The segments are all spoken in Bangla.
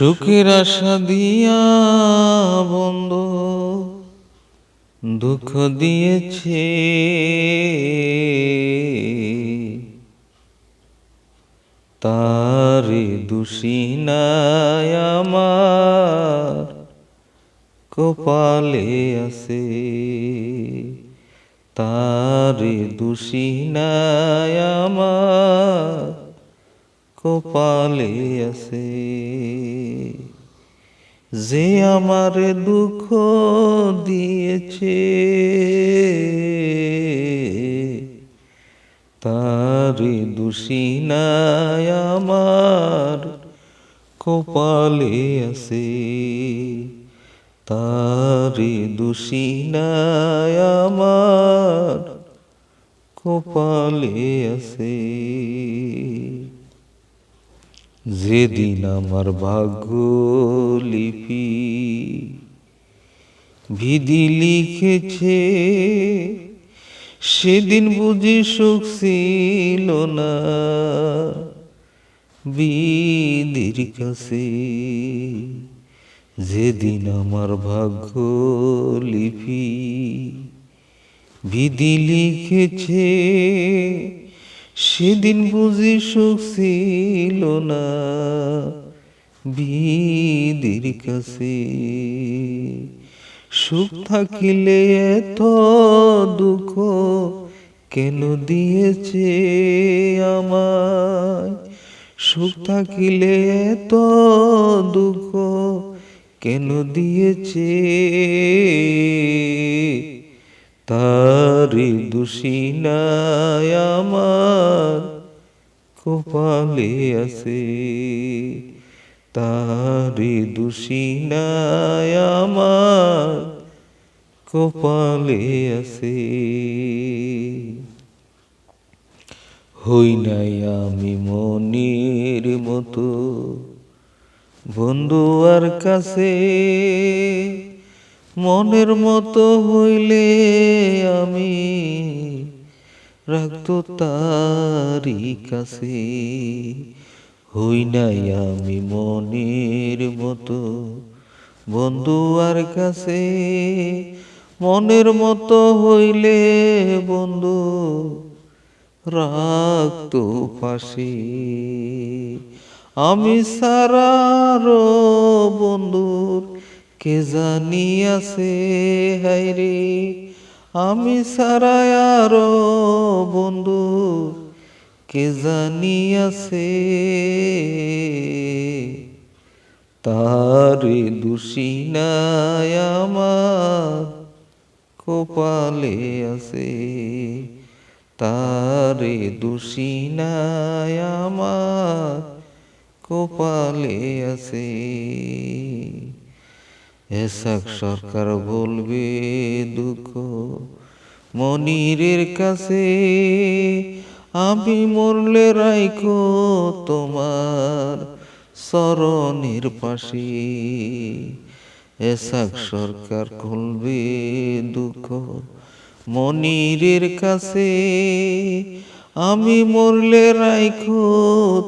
সুখের আশা দিয়া বন্ধ, দুঃখ দিয়েছে। তারে দোষী নাই আমার, কপালে আছে। তারে দোষী নাই আমার কপালে আছে। যে আমার দুঃখ দিয়েছে তারে দোষী নাই আমার কপালে আছে। তারে দোষী নাই আমার কপালে আছে। যেদিন আমার ভাগ্য লিপি বিধি লিখেছে, সেদিন বুঝি সুখ ছিল না। বিধির কাছে যেদিন আমার ভাগ্য লিপি বিধি লিখেছে সেদিন বুঝি সুখ ছিল না, বিধির কাছে। সুখ থাকিলে এত দুঃখ কেন দিয়েছে আমায়? সুখ থাকিলে এত দুঃখ কেন দিয়েছে তারি নাই আমার কপালে আছে। তারি নাই আমার কপালে আছে। হই নাই আমি মনির মতো বন্ধু আর কাছে। মনের মতো হইলে আমি রাখতো তারি কাছে। হই নাই আমি মনের মতো বন্ধু আর কাছে। মনের মতো হইলে বন্ধু রাখতো পাশে। আমি সারার বন্ধুর কে জানি আছে হাইরে আমি সারায় বন্ধু, কে জানি আছে তারে দোষী নাই আমার, কপালে আছে। তারে দোষী নাই আমার, কপালে আছে। এসাক সরকার বলবে দুঃখ। মনিরের কাছে আমি মরলে রাইখো তোমার চরণের পাশে। এসাক সরকার খুলবে দুঃখ। মনিরের কাছে আমি মরলে রাইখো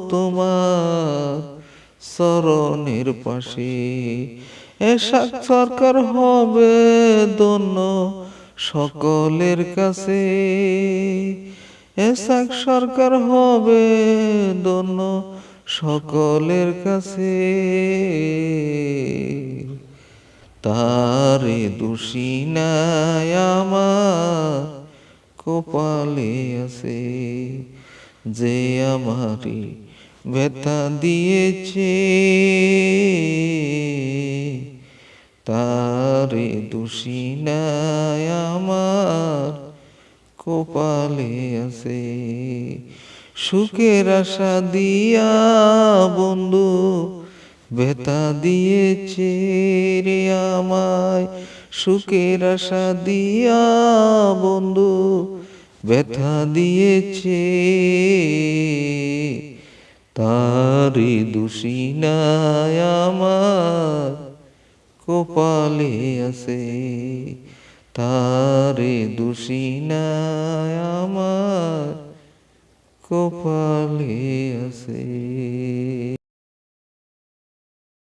তোমার চরণের পাশে। এসাক সরকার হবে দন্য সকলের কাছে। এসাক সরকার হবে দন্য সকলের কাছে। তারে দোষী নাই আমার কপালে আছে। যে আমারে ব্যথা দিয়েছে। তারে দোষী নাই আমার কপালে আছে। সুখের আশা দিয়া বন্ধু, ব্যথা দিয়েছে রে আমায়। সুখের আশা দিয়া বন্ধু, ব্যথা দিয়েছে। তারে দোষী নাই আমার কপালে আছে। তারে দোষী নাই আমার কপালে আছে।